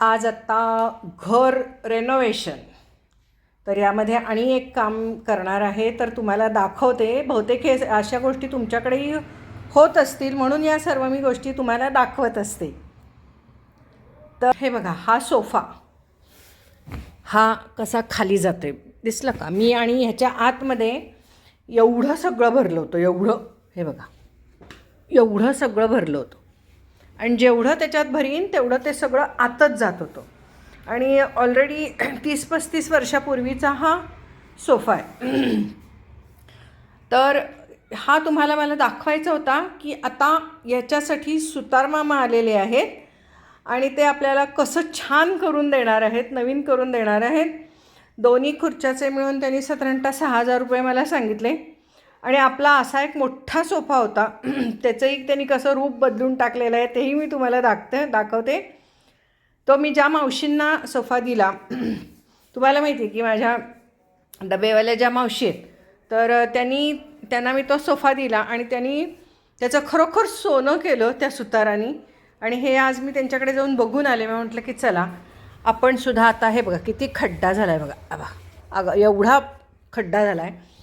आज आत्ता घर रेनोव्हेशन तर यामध्ये आणि एक काम करणार आहे तर तुम्हाला दाखवते. बहुतेक हे अशा गोष्टी तुमच्याकडेही होत असतील म्हणून या सर्व मी गोष्टी तुम्हाला दाखवत असते. तर हे बघा हा सोफा. हा कसा खाली जातोय. दिसलं का? मी आणि ह्याच्या आतमध्ये एवढं सगळं भरलं होतं. एवढं हे बघा. एवढं सगळं भरलं होतं. आणि जेवढं त्याच्यात भरीन तेवढं ते सगळं आतच जात होतं. आणि ऑलरेडी तीस पस्तीस वर्षापूर्वीचा हा सोफा आहे. तर हा तुम्हाला मला दाखवायचा होता की आता याच्यासाठी सुतारमामा आलेले आहेत आणि ते आपल्याला कसं छान करून देणार आहेत नवीन करून देणार आहेत. दोन्ही खुर्च्याचे मिळून त्यांनी साधारणतः सहा हजार रुपये मला सांगितले. आणि आपला असा एक मोठा सोफा होता. त्याचंही त्यांनी कसं रूप बदलून टाकलेलं आहे तेही मी तुम्हाला दाखते दाखवते. तो मी ज्या मावशींना सोफा दिला तुम्हाला माहिती आहे की माझ्या डबेवाल्या ज्या मावशी आहेत तर त्यांनी त्यांना मी तो सोफा दिला आणि त्यांनी त्याचं खरोखर सोनं केलं त्या सुतारांनी. आणि हे आज मी त्यांच्याकडे जाऊन बघून आले मी म्हटलं की चला आपण सुद्धा आता हे बघा किती खड्डा झाला आहे बघा. अबा अगं एवढा खड्डा झाला आहे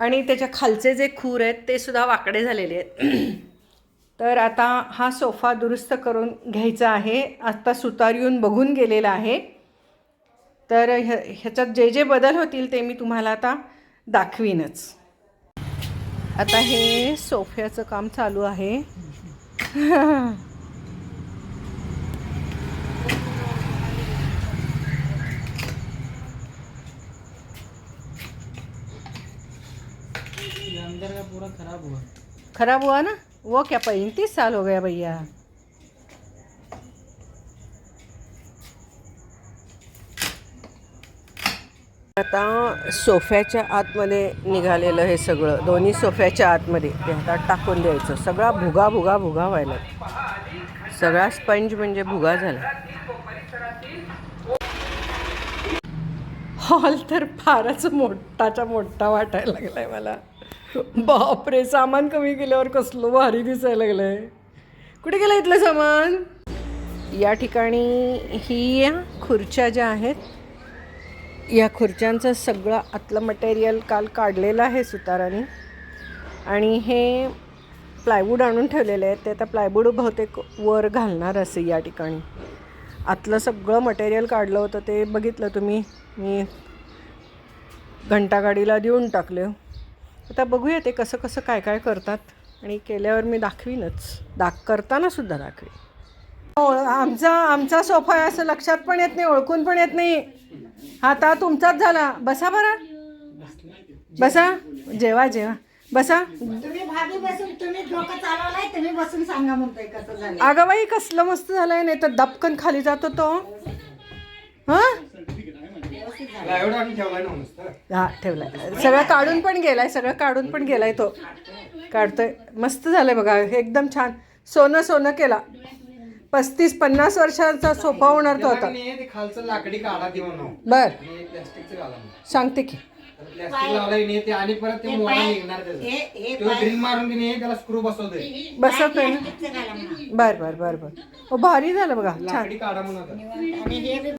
आणि त्याच्या खालचे जे खूर आहेत ते सुद्धा वाकडे झालेले आहेत. तर आता हा सोफा दुरुस्त करून घ्यायचा आहे. आत्ता सुतार येऊन बघून गेलेला आहे. तर ह्या ह्याच्यात जे जे बदल होतील ते मी तुम्हाला आता दाखवीनच. आता हे सोफ्याचं काम चालू आहे. अंदर का पूरा खराब हुआ। खराब हुआ ना? वो क्या पैंतीस साल हो गया भैया। आता सोफ्याच्या आतमध्ये निघालेलं हे सगळं दोन्ही सोफ्याच्या आतमध्ये ते आता टाकून द्यायचं. सगळा भुगा भुगा भुगा व्हायला सगळा स्पंज म्हणजे भुगा झाला. हॉल तर फारच मोठाचा मोठा वाटायला लागलाय मला. बापरे सामान कमी केल्यावर कसलं भारी दिसायला लागलंय. कुठे गेलं इथलं सामान? या ठिकाणी ही खुर्च्या ज्या आहेत या खुर्च्यांचं सगळं आतलं मटेरियल काल काढलेलं आहे सुताराने. आणि हे प्लायवूड आणून ठेवलेले आहेत ते आता प्लायवूड बहुतेक वर घालणार असे या ठिकाणी. आतलं सगळं मटेरियल काढलं होतं ते बघितलं तुम्ही. मी घंटागाडीला देऊन टाकले. आता बघूया ते कसं कसं काय काय करतात. आणि केल्यावर मी दाखवीनच. दाख करताना सुद्धा दाखवी ओळ आमचा आमचा सोफा आहे असं लक्षात पण येत नाही ओळखून पण येत नाही. हा आता तुमचाच झाला. बसा बरा. बसा. जेवा जेवा. बसा. अगं बाई कसलं मस्त झालंय नाही तर दपकन खाली जातो तो. हां? एवढा आम्ही ठेवलाय ना नुसतं हा ठेवलाय. सगळं काढून पण गेलाय सगळं काढून पण गेलाय तो. काढतोय. मस्त झालंय बघा एकदम छान. सोनं सोनं केला. पस्तीस पन्नास वर्षाचा सोफा होणार तो आता. ते खालचं लाकडी काढा ती म्हणून. बर. आणि प्लॅस्टिकचं घाला सांगते की. प्लॅस्टिक लावलंय नाही ते आणि परत ते मोडा निघणार हे हे त्याचं ड्रिल मारून की नाही त्याला स्क्रू बसवतोय. बसवतोय ना. बर बर बर बर. हो भारी झालं बघा. छान. लाकडी काढा म्हणून आता. आणि हे बी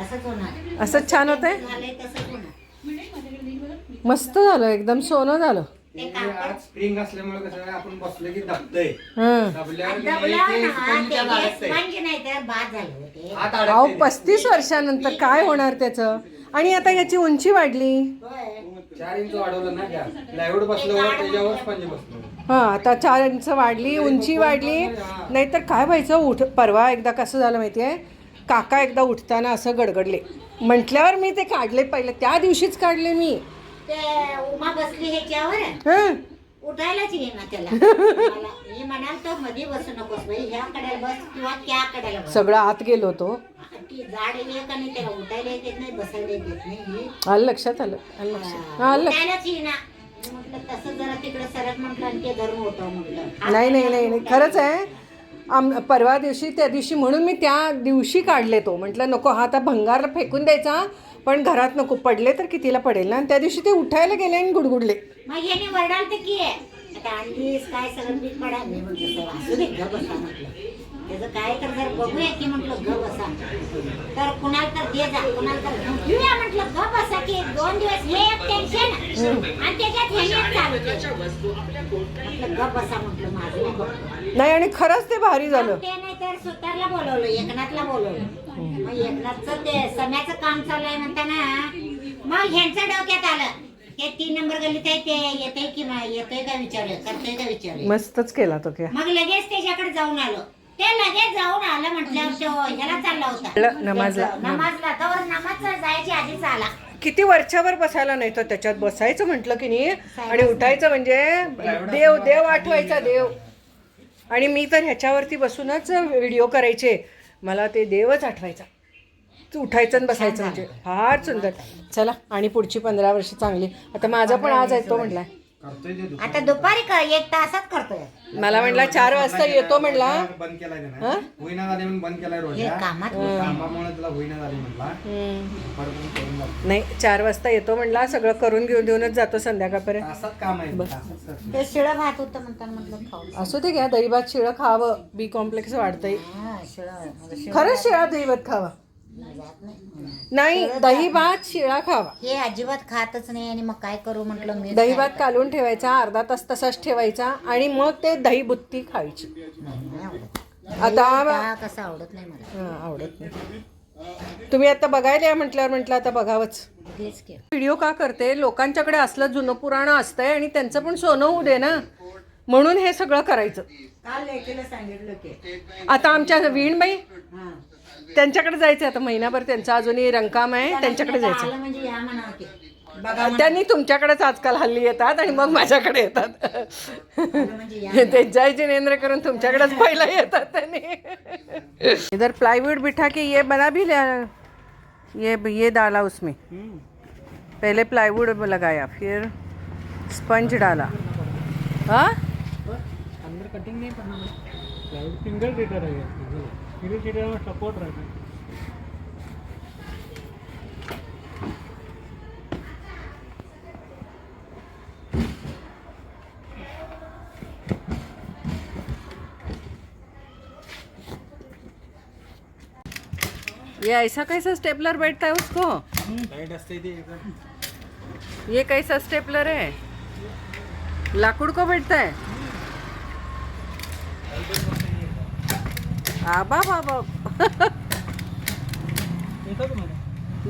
असंच होणार. असंच छान होतंय? झालंय तसंच होणार. मस्त झालं एकदम सोनं झालं. ते आज स्प्रिंग असल्यामुळे कसं आहे, आपण बसलो की दबतय. हं. दबल्यावर की दबलं नाही ते ना, sponge ते त्याला अडकतंय. स्पंज नाही तर बाद झालं होते. हात अहो. पस्तीस वर्षानंतर काय होणार त्याचं? आणि आता याची उंची वाढली. चार इंच वाढवलं ना त्या. प्लायवूड बसल्यावर त्याच्यावर स्पंज बसलो हां आता चार इंच वाढली उंची वाढली. नाहीतर काय व्हायचं? उठ परवा एकदा कसं झालं माहिती आहे काका एकदा उठताना असं गडगडले. म्हटल्यावर मी ते काढले पहिले. त्या दिवशीच काढले मी. ते उमा बसली ह्याच्यावर. हं? उठायलाच येईना त्याला. मला- मी म्हणाल तर मध्ये बसू नकोस बाई. ह्या बस किंवा त्या बस. सगळं आत गेलो होतो. ती झाड एक आणि त्याला उठायला येत नाही बसायला येत नाही. आलं लक्षात आलं. आलं लक्षात. हां आलं उठायलाच येईना. मी म्हटलं तसं जरा तिकडे सरक म्हटलं आणि ते धरून होतं म्हटलं. नाही नाही नाही नाही. खरंच आहे. आम परवा दिवशी त्या दिवशी म्हणून मी त्या दिवशी काढले तो. म्हटलं नको हा आता भंगार फेकून द्यायचा पण घरात नको पडले तर कितीला पडेल ना? आणि त्या दिवशी ते उठायला गेले आणि गुडगुडले. मग याने वरडाल तर की आता आणलीस काय सगळं पडा. मी असू दे बसा म्हटलं. त्याचं काय तर जर बघूया की म्हटलं ग बसा. तर कुणाला तर दे जा कुणाला तर घेऊन घेऊया म्हटलं ग बसा की दोन दिवस हे एक टेन्शन आणि त्याच्यात हे एक चालू केलं. म्हटलं ग बसा म्हटलं माझं बघतो. नाही आणि खरंच ते भारी झालं. ते नाही तर सुतारला बोलवलं एकनाथला बोलवलं. मग एकनाथचं ते सम्याचं काम चालू आहे म्हणताना मग ह्यांच्या डोक्यात आलं. हे तीन नंबर गल्लीत आहे ते येतंय की मा- येतंय का विचारलं करतोय का विचारलं मस्तच केला तो क्या. मग लगेच त्याच्याकडे जाऊन आलो. ते लगेच जाऊन आलं म्हटल्यावर तो ह्याला चालला होता. ल- नमाजला. नमाजला. तर जायची आधीच आला. किती वरच्यावर बसायला नाही तर त्याच्यात बसायचं म्हटलं की नाही आणि उठायचं म्हणजे देव देव आठवायचा देव. आणि मी तर ह्याच्यावरती बसूनच व्हिडिओ करायचे. मला ते देवच आठवायचा. तू उठायचं आणि बसायचं म्हणजे फार सुंदर. चला आणि पुढची पंधरा वर्ष चांगली. आता माझा पण आज आहे तो म्हटलाय करतोय ते आता दुपारी का एक तासात करतोय. मला म्हटला चार वाजता येतो म्हणला. बंद केलाय त्यानं. होईना झाले म्हणून बंद केलाय रोज. हे कामात कामामुळे तुला होईना झाले हम्म. करून जातो. नाही चार वाजता येतो म्हणला. सगळं करून घेऊन देऊनच जातो संध्याकाळपर्यंत. तासात काम आहे तासात. करतो. ते शिळं भात होतं म्हणताना म्हटलं खाऊ. असू दे घ्या दहीभात शिळं खावं. बी कॉम्प्लेक्स वाढतंय. हा शिळं. मला शिळं खरंच शिळा दहीभात खावा. नाही नाही दही भात शिळा खावा. हे अजिबात खातच नाही आणि मग काय करू म्हटलं मी दही भात कालून ठेवायचा अर्धा तास तसाच ठेवायचा आणि मग ते दही बुत्ती खायची. आता कसं आवडत नाही मला. हा, आवडत नाही. तुम्ही आता बघायला या म्हटल्यावर म्हटलं आता बघावंच. तेच की. व्हिडिओ का करते? लोकांच्याकडे असलं जुनं पुराणं असतंय आणि त्यांचं पण सोनं होऊ दे ना. म्हणून हे सगळं करायचं. काल लेकीला सांगितलं की. आता आमच्या वीणबाई त्यांच्याकडे जायचं आता महिनाभर त्यांचं अजूनही रंकाम आहे त्यांच्याकडे जायचं आलं म्हणजे या म्हणा की. बघा त्यांनी तुमच्याकडेच आजकाल हल्ली येतात आणि मग माझ्याकडे येतात. म्हणजे ते जय जिनेंद्र करून तुमच्याकडेच पहिला येतात त्यांनी. इधर प्लाईवुड बिठा के ये बना भी लिया ये ये डाला उसमें. पहले प्लाईवुड लगाया फिर स्पंज डाला. हाँ? अंदर कटिंग नहीं करना प्लाईवुड सिंगल सीटर सपोर्ट राहते. ये ऐसा कैसा स्टेपलर बैठता है उसको? ये कैसा स्टेपलर है? लाकूड को बैठता है? आबा बाबा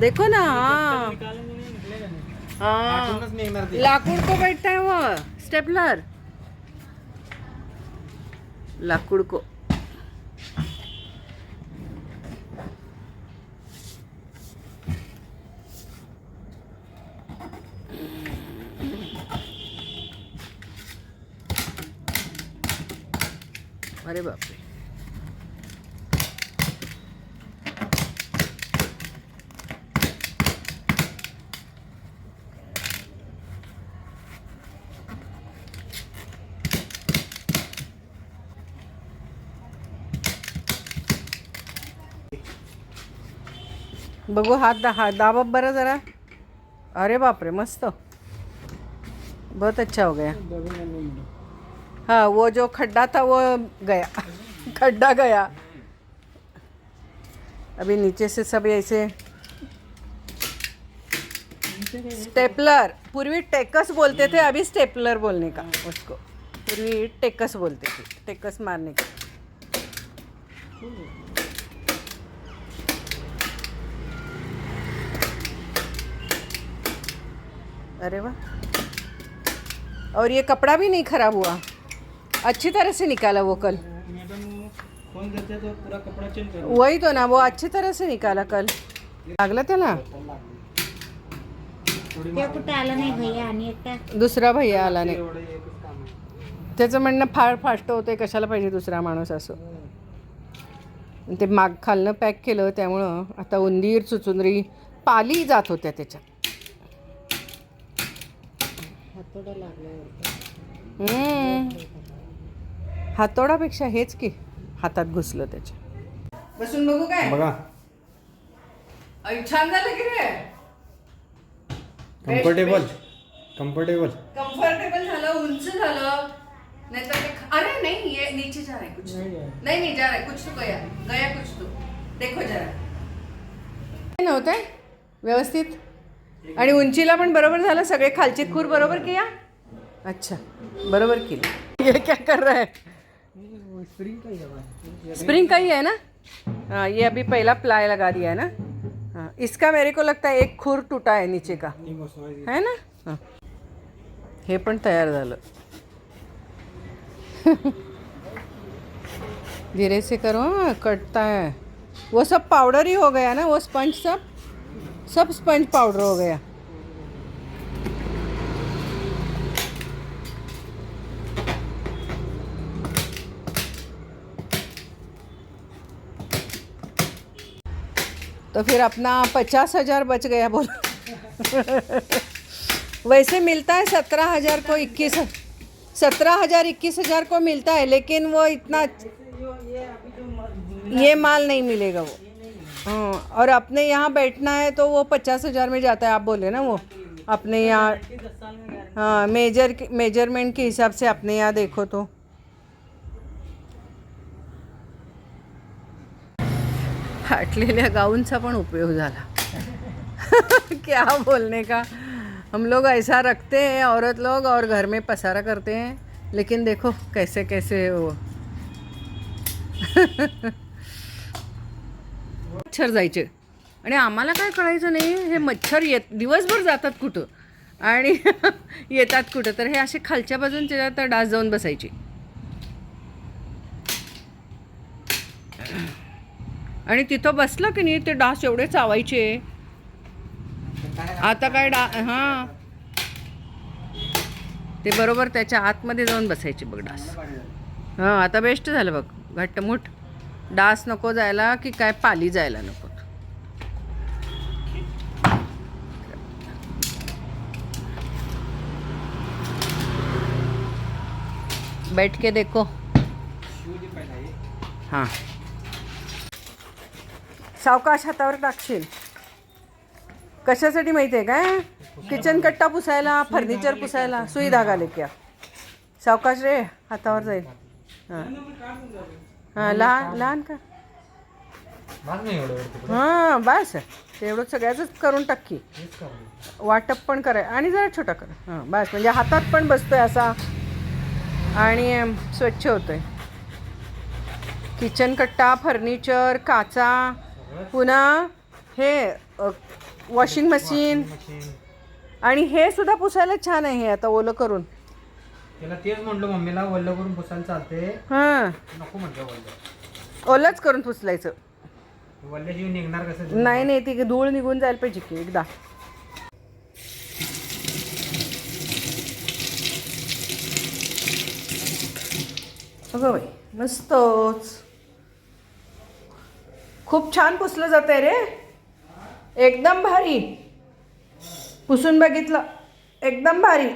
देखो ना हाँ. हाँ. लाकूड को बैठता है वो स्टेपलर. लाकूड को. अरे बापरे. बघू हात दा हाथ दाबा बरं जरा. अरे बापरे मस्त. बहुत अच्छा हो गया. हाँ वो जो खड्डा था वो गया. खड्डा गया. अभी नीचे से सब ऐसे स्टेपलर. पूर्वी टेकस बोलते थे अभी स्टेपलर बोलने का. उसको. पूर्वी टेकस बोलते थे टेकस मारने का. अरे वाह और ये कपड़ा भी नहीं खराब हुआ? अच्छी तरह से निकाला वो कल। तो पूरा कपड़ा चेंज कर वही तो ना वो अच्छी तरह से निकाला कल। लागला त्याला? कुठं आलं नाही भैया आणि एकटा दुसरा भैया आला नाही. त्याचं म्हणणं फार फास्ट होते कशाला पाहिजे दुसरा माणूस असो. ते माग खालनं पॅक केलं त्यामुळं आता उंदीर चुचुंदरी पाली जात होत्या त्याच्यात हातोडा लागला हम्म. हातोडापेक्षा हेच की हातात घुसलं त्याच्या. बसून बघू काय? बघा. छान झालं की रे. कम्फर्टेबल कम्फर्टेबल कम्फर्टेबल झालं उंच झालं. नहीं तो मैं अरे नहीं ये नीचे जा रहा है कुछ. नहीं। नहीं. नहीं जा रहा है कुछ तो गया. गया कुछ तो. देखो जरा. नव्हते व्यवस्थित? आणि उंचीला पण बरोबर झालं सगळे खालची खूर बरोबर किया अच्छा बरोबर केली. ये क्या कर रहा है? स्प्रिंग का ही है स्प्रिंग का ही है ना? हाँ ये अभी पहला प्लाई लगा दिया है ना? हाँ इसका मेरे को लगता है एक खूर टूटा है नीचे का। है ना? हाँ. हे पण तयार झालं. धीरे से करो कटता है. वो सब पाउडर ही हो गया ना वो स्पंज सब? सब स्पंज पाउडर हो गया। तो फिर अपना पचास हज़ार बच गया बोलो। वैसे मिलता है सत्रह हज़ार को इक्कीस सत्रह हज़ार इक्कीस हज़ार को मिलता है लेकिन वो इतना ये माल नहीं मिलेगा वो। और अपने यहाँ बैठना है तो वो पचास हज़ार में जाता है, आप बोले ना वो? अपने यहाँ हाँ मेजर मेज़रमेंट के हिसाब से अपने यहाँ देखो तो। फाटलेल्या गाऊनचा पण उपयोग झाला. क्या बोलने का? हम लोग ऐसा रखते हैं, औरत लोग और घर में पसारा करते हैं, लेकिन देखो कैसे कैसे वो मच्छर जायचे. आणि आम्हाला काय कळायचं नाही हे मच्छर येत दिवसभर जातात कुठं? आणि येतात कुठं? तर हे असे खालच्या बाजून त्याच्यात डास जाऊन बसायचे. आणि तिथं बसलं की नाही ते डास एवढे चावायचे. आता काय डा हां. ते बरोबर त्याच्या आतमध्ये जाऊन बसायचे बघ डास. हां आता बेस्ट झालं बघ. घट्टमुठ डास नको जायला की काय पाली जायला नको? बैठ के देखो। हां। सावकाश हातावर टाकशील। कशासाठी माहिती आहे काय? किचन कट्टा पुसायला फर्निचर पुसायला सुई धागा लेक्या सावकाश रे हातावर जाईल. हां. हां लहान लहान का? भाग नाही एवढं वरती. हां बस. तेवढं सगळ्याच करून टाकी हेच. वाटप पण कराय आणि जरा छोटा कर. हां बस. म्हणजे हातात पण बसतोय असा. आणि अम, स्वच्छ होतोय. किचन कट्टा फर्निचर काचा पुन्हा हे वॉशिंग मशीन. मशीन. आणि हे सुद्धा पुसायला छान आहे हे आता ओलं करून. त्याला तेच म्हणलो मम्मीला वल्ल करून पुसायला चालते हां. नको म्हटलं वल्ल. ओलंच करून पुसलायचं. वल्ल्याशिवाय निघणार कसं? नाही नाही ती धूळ निघून जायला पाहिजे की एकदा. अगं बाई मस्तच. खूप छान पुसलं जात आहे रे. एकदम भारी. पुसून बघितलं. एकदम भारी.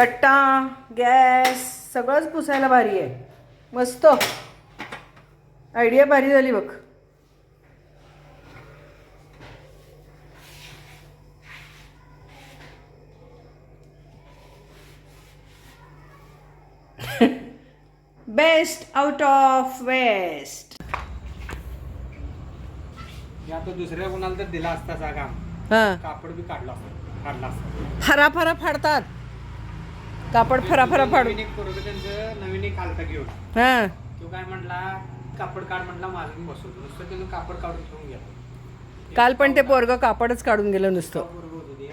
कट्टा गॅस सगळंच पुसायला भारी आहे. मस्त. आयडिया भारी झाली बघ. बेस्ट आउट ऑफ वेस्ट मी आता दुसऱ्या कोणाला तर दिला असता काम. हां. कापड बी काढला असता. काढला असता. फरा फरा फाडतात. कापड फरा फरा फाडू नवीन एक पोरगं त्यांचं नवीन एक आलता घेऊन. हां. तो काय म्हटला कापड काढ म्हटला बसवतो. नुसतं कापड काढून गेला. काल पण ते पोरगं कापडच काढून गेलं नुसतं. पोरगं होतं ते.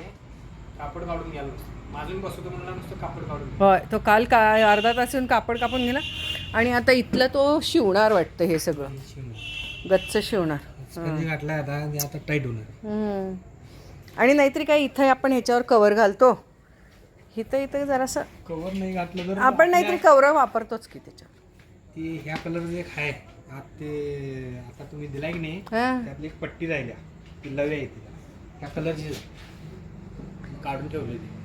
कापड काढून गेला नुसतं. माझं मी बसवतो म्हणला नुसतं कापड काढून होय तो काल का अर्धा तासून कापड कापून गेला. आणि आता इथलं तो शिवणार वाटतं हे सगळं. गच्च शिवणार. कधी घातलाय आता ते आता टाईट होणार. हम्म. आणि नाहीतरी काय इथं आपण ह्याच्यावर कवर घालतो. इथं इथं जरासं कवर नाही घातलं तर आपण नाहीतरी कवर वापरतोच की त्याच्यावर. ती ह्या कलरचं एक आहे आत ते आता तुम्ही दिलाय की नाही हां. त्यातली एक पट्टी राहिल्या. ती लव्या येते त्या कलरची काढून ठेवली ती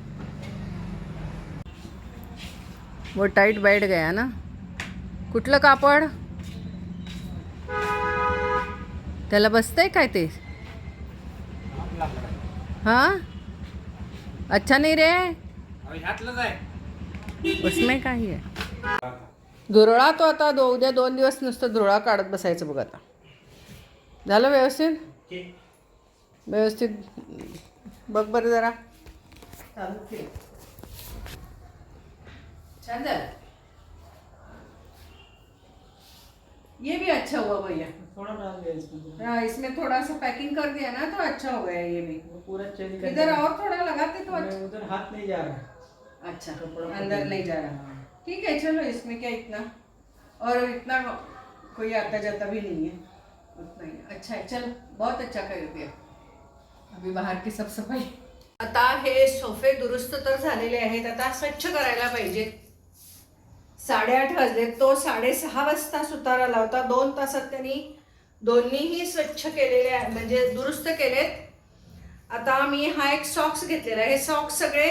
वो टाईट बैठ गया ना. कुठलं कापड? त्याला बसतंय काय ते? हां? अच्छा नाही रे. ह्यातलंच आहे. उसमे काही आहे धुरळा तो आता दो उद्या दोन दिवस नुसतं धुरळा काढत बसायचं बघ आता. झालं व्यवस्थित? व्यवस्थित. बघ बरं जरा. छान झालं. ये भी अच्छा हुआ भैया. थोड़ा डाल दिया इसमें हाँ इसमें थोड़ा सा पैकिंग कर दिया ना तो अच्छा हो गया ये भी. पूरा चेंज कर इधर। और थोड़ा लगाते तो अच्छा. उधर हाथ नहीं जा रहा. अच्छा. कपड़ा अंदर नहीं जा रहा। ठीक है चलो इसमें क्या इतना? और इतना कोई आता जाता भी नहीं है। उतना ही। अच्छा है चलो बहुत अच्छा कर दिया अभी बाहर की साफ सफाई। आता हे सोफे दुरुस्त तर झालेले आहेत आता स्वच्छ करायला पाहिजेत साडेआठ वाजले तो साडेसहा वाजता सुतारा लावता. दोन तासात त्यांनी दोन्हीही स्वच्छ केलेले म्हणजे दुरुस्त केलेत. आता मी हा एक सॉक्स घेतलेला हे सॉक्स सगळे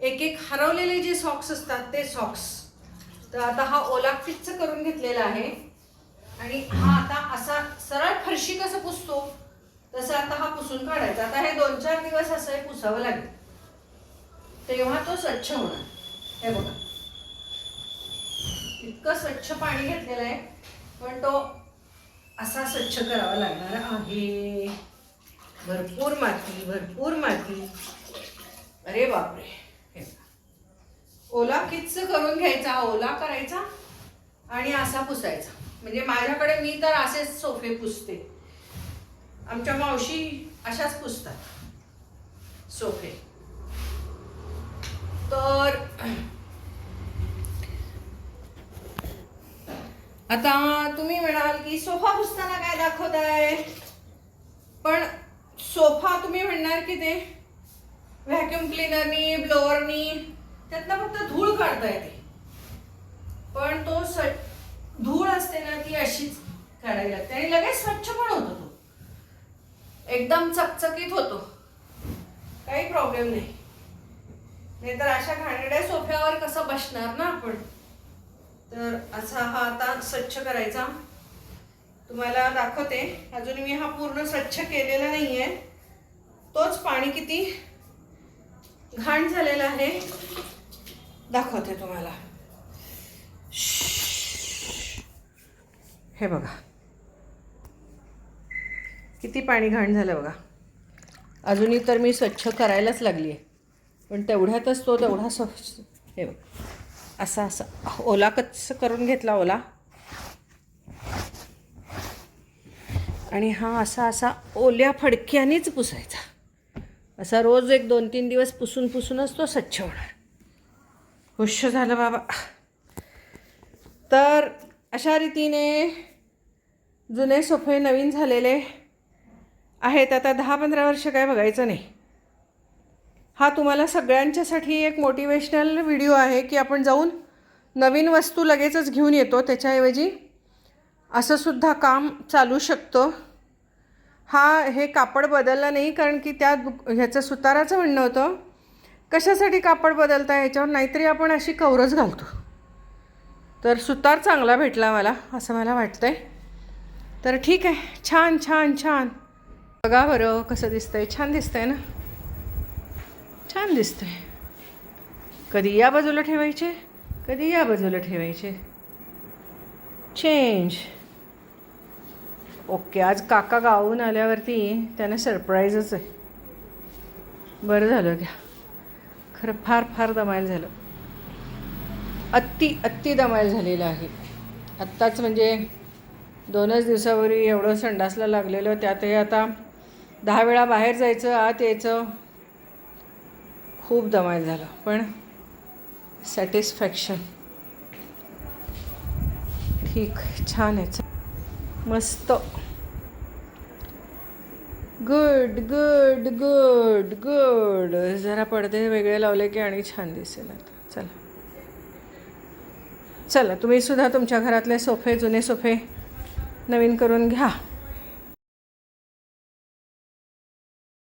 एक एक हरवलेले जे सॉक्स असतात ते सॉक्स तर आता हा ओला फिटचं करून घेतलेला आहे. आणि हा आता असा सरळ फरशी कसं पुसतो तसं आता हा पुसून काढायचा. आता हे दोन चार दिवस असं हे पुसावं लागेल. तेव्हा तो स्वच्छ होणार. हे बघा. इतकं स्वच्छ पाणी घेतलेलं आहे पण तो असा स्वच्छ करावा लागणार आहे. भरपूर माती भरपूर माती. अरे बापरे. ओला किच्च करून घ्यायचा ओला करायचा आणि असा पुसायचा. म्हणजे माझ्याकडे मी तर असेच सोफे पुसते. आमच्या मावशी अशाच पुसतात सोफे. तर आता तुम्ही म्हणाल की सोफा पुसताना काय दाखवताय? पण सोफा तुम्ही म्हणणार की ते व्हॅक्युम क्लिनरनी ब्लोअरनी त्यातनं फक्त धूळ काढता येते. पण तो स धूळ असते ना ती अशीच काढायला लागते. आणि लगेच स्वच्छ पण होतो तो. एकदम चकचकीत होतो. काही प्रॉब्लेम नाही. नाहीतर अशा घाणेड्या सोफ्यावर कसं बसणार ना आपण? तर असा हा आता स्वच्छ करायचा. तुम्हाला दाखवते. अजून मी हा पूर्ण स्वच्छ केलेला नाही आहे तोच पाणी किती? घाण झालेला आहे. दाखवते तुम्हाला. हे बघा. किती पाणी घाण झालं बघा. अजूनही तर मी स्वच्छ करायलाच लागली आहे पण तेवढ्यातच तो तेवढा स्वच्छ हे बघ. असा असा. ओला कच्च करून घेतला ओला. आणि हा असा असा ओल्या फडक्यानेच पुसायचा. असा रोज एक दोन तीन दिवस पुसून पुसूनच तो स्वच्छ होणार. हुश झालं बाबा. तर अशा रीतीने जुने सोफे नवीन झालेले आहेत. आता दहा पंधरा वर्ष काय बघायचं नाही. हा तुम्हाला सगळ्यांच्यासाठी एक मोटिवेशनल व्हिडिओ आहे की आपण जाऊन नवीन वस्तू लगेचच घेऊन येतो. त्याच्याऐवजी असंसुद्धा काम चालू शकतं. हा हे कापड बदललं नाही कारण की त्या ह्याचं सुताराचं म्हणणं होतं. कशासाठी कापड बदलता ह्याच्यावर नाहीतरी आपण अशी कवरच घालतो. तर सुतार चांगला भेटला मला असं मला वाटतं आहे तर ठीक आहे. छान छान छान. बघा बरं कसं दिसतंय. छान दिसतंय ना? छान दिसतंय. कधी या बाजूला ठेवायचे? कधी या बाजूला ठेवायचे? चेंज ओके आज काका गावून आल्यावरती त्यांना सरप्राईजच आहे. बरं झालं घ्या. खरं फार फार दमायल झालं. अत्ती अत्ती दमायल झालेलं आहे. आत्ताच म्हणजे दोनच दिवसापूर्वी एवढं संडासला लागलेलं त्यातही आता दहा वेळा बाहेर जायचं आत यायचं खूप दमायल झालं. पण सॅटिस्फॅक्शन ठीक छान आहे. मस्त. गुड गुड गुड गुड जरा पडदे वेगळे लावले की आणि छान दिसेल आता. चला. चला तुम्ही सुद्धा तुमच्या घरातले सोफे जुने सोफे नवीन करून घ्या.